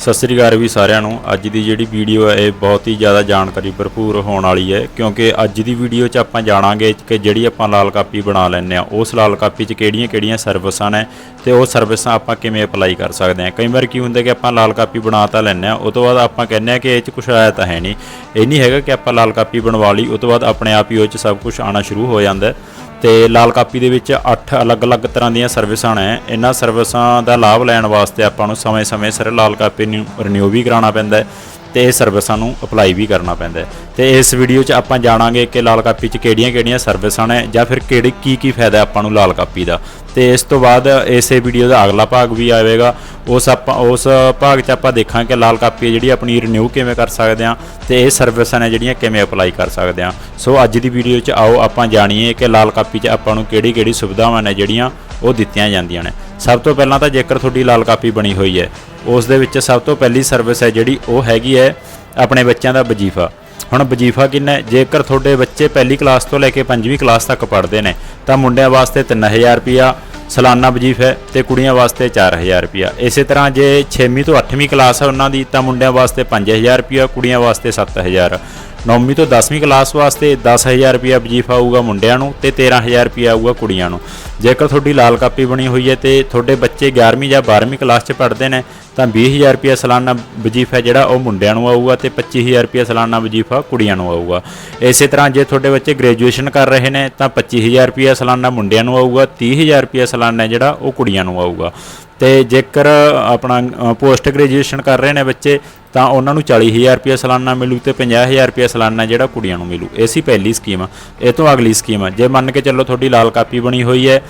ਸਤਿ ਸ੍ਰੀ ਅਕਾਲ ਵੀ ਸਾਰਿਆਂ ਨੂੰ। ਅੱਜ ਦੀ ਜਿਹੜੀ ਵੀਡੀਓ ਹੈ, ਇਹ ਬਹੁਤ ਹੀ ਜ਼ਿਆਦਾ ਜਾਣਕਾਰੀ ਭਰਪੂਰ ਹੋਣ ਵਾਲੀ ਹੈ, ਕਿਉਂਕਿ ਅੱਜ ਦੀ ਵੀਡੀਓ 'ਚ ਆਪਾਂ ਜਾਣਾਂਗੇ ਕਿ ਜਿਹੜੀ ਆਪਾਂ ਲਾਲ ਕਾਪੀ ਬਣਾ ਲੈਂਦੇ ਆ ਉਸ ਲਾਲ ਕਾਪੀ 'ਚ ਕਿਹੜੀਆਂ-ਕਿਹੜੀਆਂ ਸਰਵਿਸਾਂ ਨੇ ਤੇ ਉਹ ਸਰਵਿਸਾਂ ਆਪਾਂ ਕਿਵੇਂ ਅਪਲਾਈ ਕਰ ਸਕਦੇ ਆ ਕਈ ਵਾਰ ਕੀ ਹੁੰਦਾ ਕਿ ਆਪਾਂ ਲਾਲ ਕਾਪੀ ਬਣਾ ਤਾਂ ਲੈਂਦੇ ਆ ਉਸ ਤੋਂ ਬਾਅਦ ਆਪਾਂ ਕਹਿੰਦੇ ਆ ਕਿ ਇਹ 'ਚ ਕੁਝ ਆਇਆ ਤਾਂ ਹੈ ਨਹੀਂ। ਇਹ ਨਹੀਂ ਹੈਗਾ ਕਿ ਆਪਾਂ ਲਾਲ ਕਾਪੀ ਬਣਵਾ ਲਈ ਉਸ ਤੋਂ ਬਾਅਦ ਆਪਣੇ ਆਪ ਹੀ ਉਹ 'ਚ ਸਭ ਕੁਝ ਆਣਾ ਸ਼ੁਰੂ ਹੋ ਜਾਂਦਾ ਹੈ। ਤੇ ਲਾਲ ਕਾਪੀ ਦੇ ਵਿੱਚ 8 ਅਲੱਗ-ਅਲੱਗ ਤਰ੍ਹਾਂ ਦੀਆਂ ਸਰਵਿਸਾਂ ਨੇ। ਇਹਨਾਂ ਸਰਵਿਸਾਂ ਦਾ ਲਾਭ ਲੈਣ ਵਾਸਤੇ ਆਪਾਂ ਨੂੰ ਸਮੇਂ-ਸਮੇਂ ਸਿਰ ਲਾਲ ਕਾਪੀ ਨੂੰ ਰਿਨਿਊ ਵੀ ਕਰਾਉਣਾ ਪੈਂਦਾ ਹੈ। ਤੇ ਇਹ ਸਰਵਿਸਾਂ ਨੂੰ ਅਪਲਾਈ ਵੀ ਕਰਨਾ ਪੈਂਦਾ ਹੈ। ਤੇ ਇਸ ਵੀਡੀਓ 'ਚ ਆਪਾਂ ਜਾਣਾਂਗੇ ਕਿ ਲਾਲ ਕਾਪੀ 'ਚ ਕਿਹੜੀਆਂ-ਕਿਹੜੀਆਂ ਸਰਵਿਸਾਂ ਨੇ ਜਾਂ ਫਿਰ ਕਿਹੜੀ ਕੀ ਕੀ ਫਾਇਦਾ ਆਪਾਂ ਨੂੰ ਲਾਲ ਕਾਪੀ ਦਾ। ਤੇ ਇਸ ਤੋਂ ਬਾਅਦ ਇਸੇ ਵੀਡੀਓ ਦਾ ਅਗਲਾ ਭਾਗ ਵੀ ਆਵੇਗਾ। ਉਸ ਆਪਾਂ ਉਸ ਭਾਗ 'ਚ ਆਪਾਂ ਦੇਖਾਂਗੇ ਕਿ ਲਾਲ ਕਾਪੀ ਜਿਹੜੀ ਆਪਣੀ ਰਿਨਿਊ ਕਿਵੇਂ ਕਰ ਸਕਦੇ ਹਾਂ ਤੇ ਇਹ ਸਰਵਿਸਾਂ ਨੇ ਜਿਹੜੀਆਂ ਕਿਵੇਂ ਅਪਲਾਈ ਕਰ ਸਕਦੇ ਹਾਂ। ਸੋ ਅੱਜ ਦੀ ਵੀਡੀਓ 'ਚ ਆਓ ਆਪਾਂ ਜਾਣੀਏ ਕਿ ਲਾਲ ਕਾਪੀ 'ਚ ਆਪਾਂ ਨੂੰ ਕਿਹੜੀ-ਕਿਹੜੀ ਸੁਵਿਧਾਵਾਂ ਨੇ ਜਿਹੜੀਆਂ ਉਹ ਦਿੱਤੀਆਂ ਜਾਂਦੀਆਂ ਨੇ। ਸਭ ਤੋਂ ਪਹਿਲਾਂ ਤਾਂ ਜੇਕਰ ਤੁਹਾਡੀ ਲਾਲ ਕਾਪੀ ਬਣੀ ਹੋਈ ਹੈ, ਉਸ ਦੇ ਵਿੱਚ ਸਭ ਤੋਂ ਪਹਿਲੀ ਸਰਵਿਸ ਹੈ ਜਿਹੜੀ ਉਹ ਹੈਗੀ ਹੈ ਆਪਣੇ ਬੱਚਿਆਂ ਦਾ ਵਜੀਫਾ। ਹੁਣ ਵਜੀਫਾ ਕਿੰਨਾ ਹੈ? ਜੇਕਰ ਤੁਹਾਡੇ ਬੱਚੇ ਪਹਿਲੀ ਕਲਾਸ ਤੋਂ ਲੈ ਕੇ ਪੰਜਵੀਂ ਕਲਾਸ ਤੱਕ ਪੜ੍ਹਦੇ ਨੇ, ਤਾਂ ਮੁੰਡਿਆਂ ਵਾਸਤੇ 3000 ਰੁਪਿਆ ਸਾਲਾਨਾ ਵਜੀਫਾ ਹੈ ਤੇ ਕੁੜੀਆਂ ਵਾਸਤੇ 4000 ਰੁਪਿਆ ਇਸੇ ਤਰ੍ਹਾਂ ਜੇ 6ਵੀਂ ਤੋਂ 8ਵੀਂ ਕਲਾਸ ਹੈ ਉਹਨਾਂ ਦੀ, ਤਾਂ ਮੁੰਡਿਆਂ ਵਾਸਤੇ 5000 ਰੁਪਿਆ ਕੁੜੀਆਂ ਵਾਸਤੇ 7000 ਨੌਵੀਂ ਤੋਂ 10ਵੀਂ ਕਲਾਸ ਵਾਸਤੇ 10000 ਰੁਪਿਆ ਵਜੀਫਾ ਆਊਗਾ ਮੁੰਡਿਆਂ ਨੂੰ ਤੇ 13000 ਰੁਪਿਆ ਆਊਗਾ ਕੁੜੀਆਂ ਨੂੰ। ਜੇਕਰ ਤੁਹਾਡੀ ਲਾਲ ਕਾਪੀ ਬਣੀ ਹੋਈ ਹੈ ਤੇ ਤੁਹਾਡੇ ਬੱਚੇ 11ਵੀਂ ਜਾਂ 12ਵੀਂ ਕਲਾਸ 'ਚ ਪੜ੍ਹਦੇ ਨੇ, ਤਾਂ 20000 ਰੁਪਿਆ ਸਾਲਾਨਾ ਵਜੀਫਾ ਜਿਹੜਾ ਉਹ ਮੁੰਡਿਆਂ ਨੂੰ ਆਊਗਾ ਤੇ 25000 ਰੁਪਿਆ ਸਾਲਾਨਾ ਵਜੀਫਾ ਕੁੜੀਆਂ ਨੂੰ ਆਊਗਾ। ਇਸੇ ਤਰ੍ਹਾਂ ਜੇ ਤੁਹਾਡੇ ਬੱਚੇ ਗ੍ਰੈਜੂਏਸ਼ਨ ਕਰ ਰਹੇ ਨੇ, ਤਾਂ 25000 ਰੁਪਿਆ ਸਾਲਾਨਾ ਮੁੰਡਿਆਂ ਨੂੰ ਆਊਗਾ 30000 ਰੁਪਿਆ ਸਾਲਾਨਾ ਜਿਹੜਾ ਉਹ ਕੁੜੀਆਂ ਨੂੰ ਆਊਗਾ। ਤੇ ਜੇਕਰ ਆਪਣਾ ਪੋਸਟ ਗ੍ਰੈਜੂਏਸ਼ਨ ਕਰ ਰਹੇ ਨੇ ਬੱਚੇ, ਤਾਂ ਉਹਨਾਂ ਨੂੰ 40000 ਰੁਪਏ ਸਾਲਾਨਾ ਮਿਲੂ ਤੇ 50000 ਰੁਪਏ ਸਾਲਾਨਾ ਜਿਹੜਾ ਕੁੜੀਆਂ ਨੂੰ ਮਿਲੂ। ਇਹ ਸੀ ਪਹਿਲੀ ਸਕੀਮ ਇਹ ਤੋਂ ਅਗਲੀ ਸਕੀਮ ਜੇ ਮੰਨ ਕੇ ਚੱਲੋ ਤੁਹਾਡੀ ਲਾਲ ਕਾਪੀ ਬਣੀ ਹੋਈ ਹੈ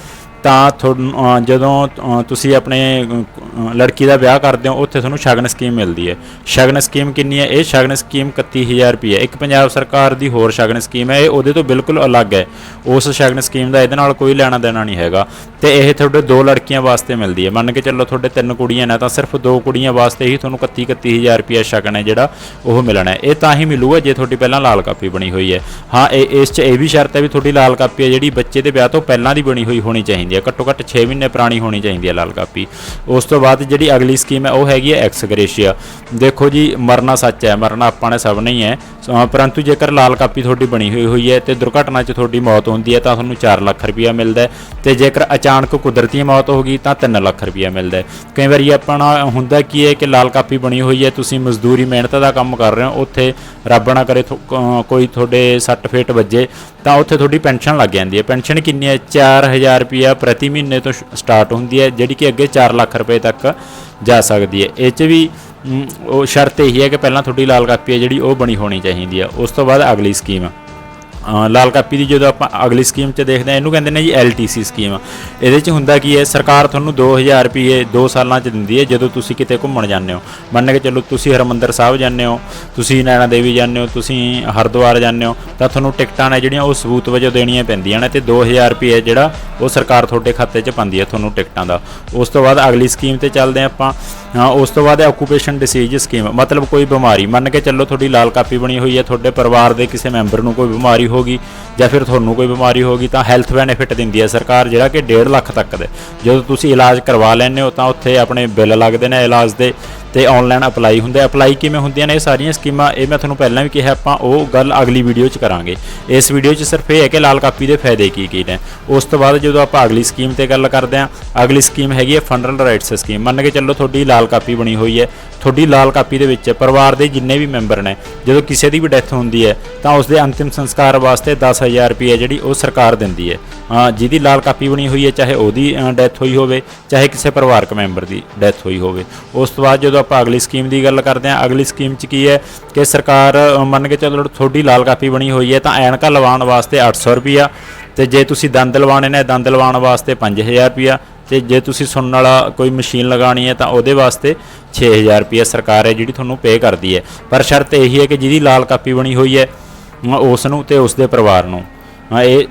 ਤਾਂ ਤੁਹਾਨੂੰ ਜਦੋਂ ਤੁਸੀਂ ਆਪਣੇ ਲੜਕੀ ਦਾ ਵਿਆਹ ਕਰਦੇ ਹੋ, ਉੱਥੇ ਤੁਹਾਨੂੰ ਸ਼ਗਨ ਸਕੀਮ ਮਿਲਦੀ ਹੈ। ਸ਼ਗਨ ਸਕੀਮ ਕਿੰਨੀ ਹੈ? ਇਹ ਸ਼ਗਨ ਸਕੀਮ 31000 ਰੁਪਏ ਇੱਕ ਪੰਜਾਬ ਸਰਕਾਰ ਦੀ ਹੋਰ ਸ਼ਗਨ ਸਕੀਮ ਹੈ। ਇਹ ਉਹਦੇ ਤੋਂ ਬਿਲਕੁਲ ਅਲੱਗ ਹੈ। ਉਸ ਸ਼ਗਨ ਸਕੀਮ ਦਾ ਇਹਦੇ ਨਾਲ ਕੋਈ ਲੈਣਾ ਦੇਣਾ ਨਹੀਂ ਹੈਗਾ। ਤੇ ਇਹ ਤੁਹਾਡੇ ਦੋ ਲੜਕੀਆਂ ਵਾਸਤੇ ਮਿਲਦੀ ਹੈ। ਮੰਨ ਕੇ ਚੱਲੋ ਤੁਹਾਡੇ ਤਿੰਨ ਕੁੜੀਆਂ ਨੇ, ਤਾਂ ਸਿਰਫ ਦੋ ਕੁੜੀਆਂ ਵਾਸਤੇ ਹੀ ਤੁਹਾਨੂੰ 31 31000 ਰੁਪਏ ਸ਼ਗਨ ਹੈ ਜਿਹੜਾ ਉਹ ਮਿਲਣਾ ਹੈ। ਇਹ ਤਾਂ ਹੀ ਮਿਲੂਗਾ ਜੇ ਤੁਹਾਡੀ ਪਹਿਲਾਂ ਲਾਲ ਕਾਪੀ ਬਣੀ ਹੋਈ ਹੈ। ਹਾਂ, ਇਹ, ਇਸ 'ਚ ਇਹ ਵੀ ਸ਼ਰਤ ਹੈ ਵੀ ਤੁਹਾਡੀ ਲਾਲ ਕਾਪੀ ਹੈ ਜਿਹੜੀ ਬੱਚੇ ਦੇ ਵਿਆਹ ਤੋਂ ਪਹਿਲਾਂ ਦੀ ਬਣੀ ਹੋਈ ਹੋਣੀ ਚਾਹੀਦੀ ਹੈ। ਘੱਟੋ ਘੱਟ 6 ਮਹੀਨੇ ਪੁਰਾਣੀ ਹੋਣੀ ਚਾਹੀਦੀ ਹੈ ਲਾਲ ਕਾਪੀ। ਉਸ ਤੋਂ ਬਾਅਦ ਜਿਹੜੀ ਅਗਲੀ ਸਕੀਮ ਹੈ, ਉਹ ਹੈਗੀ ਹੈ ਐਕਸ ਗ੍ਰੇਸ਼ੀਆ ਦੇਖੋ ਜੀ, ਮਰਨਾ ਸੱਚ ਹੈ, ਮਰਨਾ ਆਪਾਂ ਨੇ ਸਭ ਨਹੀਂ ਹੈ ਪਰੰਤੂ ਜੇਕਰ ਲਾਲ ਕਾਪੀ ਤੁਹਾਡੀ ਬਣੀ ਹੋਈ ਹੋਈ ਹੈ ਤੇ ਦੁਰਘਟਨਾ 'ਚ ਤੁਹਾਡੀ ਮੌਤ ਹੁੰਦੀ ਹੈ ਤਾਂ ਤੁਹਾਨੂੰ 4 ਲੱਖ ਰੁਪਇਆ ਮਿਲਦਾ ਹੈ ਤੇ ਜੇਕਰ ਅਚਾਨਕ ਕੁਦਰਤੀ ਮੌਤ ਹੋ ਗਈ ਤਾਂ 3 ਲੱਖ ਰੁਪਇਆ ਮਿਲਦਾ ਕਈ ਵਾਰੀ ਆਪਣਾ ਹੁੰਦਾ ਕੀ ਹੈ ਕਿ ਲਾਲ ਕਾਪੀ ਬਣੀ ਹੋਈ ਹੈ, ਤੁਸੀਂ ਮਜ਼ਦੂਰੀ ਮਿਹਨਤ ਦਾ ਕੰਮ ਕਰ ਰਹੇ ਹੋ, ਉੱਥੇ ਰੱਬ ਨਾ ਕਰੇ ਕੋਈ ਤੁਹਾਡੇ ਸੱਟ ਫੇਟ ਵੱਜੇ ਤਾਂ ਉੱਥੇ ਤੁਹਾਡੀ ਪੈਨਸ਼ਨ ਲੱਗ ਜਾਂਦੀ ਹੈ। ਪੈਨਸ਼ਨ ਕਿੰਨੀ ਹੈ? 4000 ਰੁਪਇਆ ਪ੍ਰਤੀ ਮਹੀਨੇ ਤੋਂ ਸਟਾਰਟ ਹੁੰਦੀ ਹੈ, ਜਿਹੜੀ ਕਿ ਅੱਗੇ 4 ਲੱਖ ਰੁਪਏ ਤੱਕ ਜਾ ਸਕਦੀ ਹੈ। ਇਹ 'ਚ ਵੀ ਉਹ ਸ਼ਰਤ ਇਹੀ ਹੈ ਕਿ ਪਹਿਲਾਂ ਤੁਹਾਡੀ ਲਾਲ ਕਾਪੀ ਹੈ ਜਿਹੜੀ ਉਹ ਬਣੀ ਹੋਣੀ ਚਾਹੀਦੀ ਹੈ। ਉਸ ਤੋਂ ਬਾਅਦ ਅਗਲੀ ਸਕੀਮ ਲਾਲ ਕਾਪੀ ਦੀ ਜਦੋਂ ਆਪਾਂ ਅਗਲੀ ਸਕੀਮ 'ਚ ਦੇਖਦੇ ਹਾਂ, ਇਹਨੂੰ ਕਹਿੰਦੇ ਨੇ ਜੀ LTC ਸਕੀਮ ਇਹਦੇ 'ਚ ਹੁੰਦਾ ਕੀ ਹੈ, ਸਰਕਾਰ ਤੁਹਾਨੂੰ 2000 ਰੁਪਏ 2 ਸਾਲਾਂ 'ਚ ਦਿੰਦੀ ਹੈ, ਜਦੋਂ ਤੁਸੀਂ ਕਿਤੇ ਘੁੰਮਣ ਜਾਂਦੇ ਹੋ। ਮੰਨ ਕੇ ਚੱਲੋ ਤੁਸੀਂ ਹਰਮੰਦਰ ਸਾਹਿਬ ਜਾਂਦੇ ਹੋ, ਤੁਸੀਂ ਨੈਣਾ ਦੇਵੀ ਜਾਂਦੇ ਹੋ, ਤੁਸੀਂ ਹਰਿਦੁਆਰ ਜਾਂਦੇ ਹੋ, ਤਾਂ ਤੁਹਾਨੂੰ ਟਿਕਟਾਂ ਨੇ ਜਿਹੜੀਆਂ ਉਹ ਸਬੂਤ ਵਜੋਂ ਦੇਣੀਆਂ ਪੈਂਦੀਆਂ ਨੇ ਤੇ 2000 ਰੁਪਏ ਜਿਹੜਾ ਉਹ ਸਰਕਾਰ ਤੁਹਾਡੇ ਖਾਤੇ 'ਚ ਪਾਉਂਦੀ ਹੈ ਤੁਹਾਨੂੰ ਟਿਕਟਾਂ ਦਾ। ਉਸ ਤੋਂ ਬਾਅਦ ਅਗਲੀ ਸਕੀਮ ਤੇ ਚੱਲਦੇ ਹਾਂ ਆਪਾਂ। ਉਸ ਤੋਂ ਬਾਅਦ ਆਕੂਪੇਸ਼ਨ ਡਿਸੀਜ਼ ਸਕੀਮ ਮਤਲਬ ਕੋਈ ਬਿਮਾਰੀ। ਮੰਨ ਕੇ ਚੱਲੋ ਤੁਹਾਡੀ ਲਾਲ ਕਾਪੀ ਬਣੀ ਹੋਈ ਹੈ, ਤੁਹਾਡੇ ਪਰਿਵਾਰ ਦੇ ਕਿਸੇ ਮੈਂਬਰ ਨੂੰ ਕੋਈ ਬਿਮਾਰੀ ਹੋ ਗਈ ਜਾਂ ਫਿਰ ਤੁਹਾਨੂੰ ਕੋਈ ਬਿਮਾਰੀ ਹੋ ਗਈ ਤਾਂ ਹੈਲਥ ਬੈਨੀਫਿਟ ਦਿੰਦੀ ਹੈ ਸਰਕਾਰ ਜਿਹੜਾ ਕਿ 1.5 ਲੱਖ ਤੱਕ ਦਾ। ਜਦੋਂ ਤੁਸੀਂ ਇਲਾਜ ਕਰਵਾ ਲੈਂਦੇ ਹੋ ਤਾਂ ਉੱਥੇ ਆਪਣੇ ਬਿੱਲ ਲੱਗਦੇ ਨੇ ਇਲਾਜ ਦੇ। ਤੇ ਆਨਲਾਈਨ ਅਪਲਾਈ ਹੁੰਦੇ ਅਪਲਾਈ ਕਿਵੇਂ ਹੁੰਦੀਆਂ ਨੇ ਇਹ ਸਾਰੀਆਂ ਸਕੀਮਾਂ, ਇਹ ਮੈਂ ਤੁਹਾਨੂੰ ਪਹਿਲਾਂ ਵੀ ਕਿਹਾ, ਆਪਾਂ ਉਹ ਗੱਲ ਅਗਲੀ ਵੀਡੀਓ 'ਚ ਕਰਾਂਗੇ। ਇਸ ਵੀਡੀਓ 'ਚ ਸਿਰਫ ਇਹ ਹੈ ਕਿ ਲਾਲ ਕਾਪੀ ਦੇ ਫਾਇਦੇ ਕੀ ਕੀ ਨੇ। ਉਸ ਤੋਂ ਬਾਅਦ ਜਦੋਂ ਆਪਾਂ ਅਗਲੀ ਸਕੀਮ ਤੇ ਗੱਲ ਕਰਦੇ ਹਾਂ, ਅਗਲੀ ਸਕੀਮ ਹੈਗੀ ਹੈ ਫੰਡਰਲ ਰਾਈਟਸ ਸਕੀਮ। ਮੰਨ ਕੇ ਚੱਲੋ ਤੁਹਾਡੀ ਲਾਲ ਕਾਪੀ ਬਣੀ ਹੋਈ ਹੈ। ਤੁਹਾਡੀ ਲਾਲ ਕਾਪੀ ਦੇ ਵਿੱਚ ਪਰਿਵਾਰ ਦੇ ਜਿੰਨੇ ਵੀ ਮੈਂਬਰ ਨੇ, ਜਦੋਂ ਕਿਸੇ ਦੀ ਵੀ ਡੈਥ ਹੁੰਦੀ ਹੈ, ਤਾਂ ਉਸ ਦੇ ਅੰਤਿਮ ਸੰਸਕਾਰ ਵਾਸਤੇ 10000 ਰੁਪਏ ਜਿਹੜੀ ਉਹ ਸਰਕਾਰ ਦਿੰਦੀ ਹੈ। ਜਿਹਦੀ ਲਾਲ ਕਾਪੀ ਬਣੀ ਹੋਈ ਹੈ, ਚਾਹੇ ਉਹਦੀ ਡੈਥ ਹੋਈ ਹੋਵੇ, ਚਾਹੇ ਕਿਸੇ ਪਰਿਵਾਰਕ ਮੈਂਬਰ ਦੀ ਡੈਥ ਹੋਈ ਹੋਵੇ। ਉਸ ਤੋਂ ਬਾਅਦ ਜਦੋਂ ਆਪਾਂ ਅਗਲੀ ਸਕੀਮ ਦੀ ਗੱਲ ਕਰਦੇ ਹਾਂ। ਅਗਲੀ ਸਕੀਮ 'ਚ ਕੀ ਹੈ ਕਿ ਸਰਕਾਰ ਮੰਨ ਕੇ ਚੱਲੋ ਤੁਹਾਡੀ ਲਾਲ ਕਾਪੀ ਬਣੀ ਹੋਈ ਹੈ ਤਾਂ ਐਨਕਾ ਲਵਾਉਣ ਵਾਸਤੇ 800 ਰੁਪਿਆ ਤੇ ਜੇ ਤੁਸੀਂ ਦੰਦ ਲਵਾਉਣੇ ਨੇ ਦੰਦ ਲਵਾਉਣ ਵਾਸਤੇ 5000 ਰੁਪਿਆ ਤੇ ਜੇ ਤੁਸੀਂ ਸੁਣਨ ਵਾਲਾ ਕੋਈ ਮਸ਼ੀਨ ਲਗਾਣੀ ਹੈ ਤਾਂ ਉਹਦੇ ਵਾਸਤੇ 6000 ਰੁਪਏ ਸਰਕਾਰ ਹੈ ਜਿਹੜੀ ਤੁਹਾਨੂੰ ਪੇ ਕਰਦੀ ਹੈ। ਪਰ ਸ਼ਰਤ ਇਹੀ ਹੈ ਕਿ ਜਿਹਦੀ ਲਾਲ ਕਾਪੀ ਬਣੀ ਹੋਈ ਹੈ ਅ, ਉਸ ਨੂੰ ਤੇ ਉਸ ਦੇ ਪਰਿਵਾਰ ਨੂੰ। ਇਹ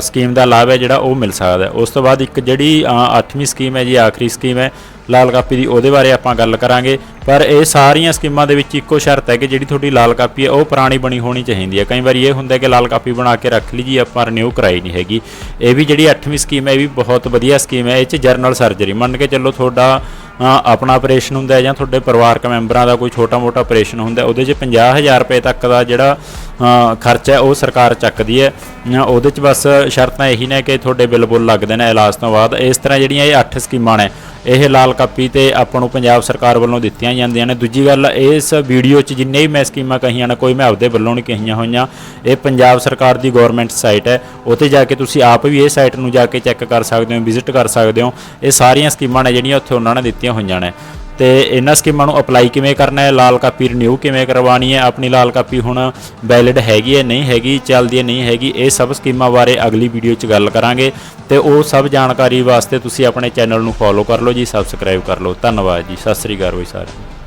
ਸਕੀਮ ਦਾ ਲਾਭ ਹੈ ਜਿਹੜਾ ਉਹ ਮਿਲ ਸਕਦਾ ਉਸ ਤੋਂ ਬਾਅਦ ਇੱਕ ਜਿਹੜੀ 8ਵੀਂ ਸਕੀਮ ਹੈ ਜੀ ਆਖਰੀ ਸਕੀਮ ਹੈ ਲਾਲ ਕਾਪੀ ਦੀ ਉਹਦੇ ਬਾਰੇ ਆਪਾਂ ਗੱਲ ਕਰਾਂਗੇ। ਪਰ ਇਹ ਸਾਰੀਆਂ ਸਕੀਮਾਂ ਦੇ ਵਿੱਚ ਇੱਕੋ ਸ਼ਰਤ ਹੈ ਕਿ ਜਿਹੜੀ ਤੁਹਾਡੀ ਲਾਲ ਕਾਪੀ ਹੈ, ਉਹ ਪੁਰਾਣੀ ਬਣੀ ਹੋਣੀ ਚਾਹੀਦੀ ਹੈ। ਕਈ ਵਾਰੀ ਇਹ ਹੁੰਦਾ ਕਿ ਲਾਲ ਕਾਪੀ ਬਣਾ ਕੇ ਰੱਖ ਲਈ ਜੀ, ਆਪਾਂ ਰਿਨਿਊ ਕਰਾਈ ਨਹੀਂ ਹੈਗੀ। ਇਹ ਵੀ ਜਿਹੜੀ 8ਵੀਂ ਸਕੀਮ ਹੈ, ਇਹ ਵੀ ਬਹੁਤ ਵਧੀਆ ਸਕੀਮ ਹੈ, ਇਹ 'ਚ ਜਰਨਲ ਸਰਜਰੀ ਮੰਨ ਕੇ ਚੱਲੋ ਤੁਹਾਡਾ ਆਪਣਾ ਆਪਰੇਸ਼ਨ ਹੁੰਦਾ ਹੈ ਜਾਂ ਤੁਹਾਡੇ ਪਰਿਵਾਰਕ ਮੈਂਬਰਾਂ ਦਾ ਕੋਈ ਛੋਟਾ-ਮੋਟਾ ਆਪਰੇਸ਼ਨ ਹੁੰਦਾ ਉਹਦੇ 'ਚ 50000 ਰੁਪਏ ਤੱਕ ਦਾ ਜਿਹੜਾ ਖਰਚਾ ਉਹ ਸਰਕਾਰ ਚੱਕਦੀ ਹੈ। ਉਹਦੇ 'ਚ ਬਸ ਸ਼ਰਤਾਂ ਇਹੀ ਨੇ ਕਿ ਤੁਹਾਡੇ ਬਿੱਲ ਬੁੱਲ ਲੱਗਦੇ ਨੇ ਇਲਾਜ ਤੋਂ ਬਾਅਦ। ਇਸ ਤਰ੍ਹਾਂ ਜਿਹੜੀਆਂ ਇਹ 8 ਸਕੀਮਾਂ ਨੇ, ਇਹ ਲਾਲ ਕਾਪੀ ਤੇ ਆਪਾਂ ਨੂੰ ਪੰਜਾਬ ਸਰਕਾਰ ਵੱਲੋਂ ਦਿੱਤੀਆਂ ਜਾਂਦੀਆਂ ਨੇ। ਦੂਜੀ ਗੱਲ, ਇਸ ਵੀਡੀਓ 'ਚ ਜਿੰਨੇ ਵੀ ਮੈਂ ਸਕੀਮਾਂ ਕਹੀਆਂ ਨੇ, ਕੋਈ ਮੈਂ ਆਪਦੇ ਵੱਲੋਂ ਨਹੀਂ ਕਹੀਆਂ ਹੋਈਆਂ। ਇਹ ਪੰਜਾਬ ਸਰਕਾਰ ਦੀ ਗਵਰਨਮੈਂਟ ਸਾਈਟ ਹੈ। ਉੱਥੇ ਜਾ ਕੇ ਤੁਸੀਂ ਆਪ ਵੀ ਇਹ ਸਾਈਟ ਨੂੰ ਜਾ ਕੇ ਚੈੱਕ ਕਰ ਸਕਦੇ ਹੋ ਵਿਜ਼ਿਟ ਕਰ ਸਕਦੇ ਹੋ। ਇਹ ਸਾਰੀਆਂ ਸਕੀਮਾਂ ਨੇ ਜਿਹੜੀਆਂ ਉੱਥੇ ਉਹਨਾਂ ਨੇ ਦਿੱਤੀਆਂ ਹੋਈਆਂ ਨੇ। ਤੇ ਇਹਨਾਂ ਸਕੀਮਾਂ ਨੂੰ ਅਪਲਾਈ ਕਿਵੇਂ ਕਰਨਾ ਹੈ, ਲਾਲ ਕਾਪੀ ਰਿਨਿਊ ਕਿਵੇਂ ਕਰਵਾਉਣੀ ਹੈ, ਆਪਣੀ ਲਾਲ ਕਾਪੀ ਹੁਣ ਵੈਲਿਡ ਹੈਗੀ ਹੈ, ਨਹੀਂ ਹੈਗੀ, ਚੱਲਦੀ ਹੈ, ਨਹੀਂ ਹੈਗੀ, ਇਹ ਸਭ ਸਕੀਮਾਂ ਬਾਰੇ ਅਗਲੀ ਵੀਡੀਓ 'ਚ ਗੱਲ ਕਰਾਂਗੇ ਤੇ ਉਹ ਸਭ ਜਾਣਕਾਰੀ ਵਾਸਤੇ ਤੁਸੀਂ ਆਪਣੇ ਚੈਨਲ ਨੂੰ ਫੋਲੋ ਕਰ ਲਓ ਜੀ ਸਬਸਕ੍ਰਾਈਬ ਕਰ ਲਓ। ਧੰਨਵਾਦ ਜੀ, ਸਤਿ ਸ੍ਰੀ ਅਕਾਲ ਬਈ ਸਾਰਿਆਂ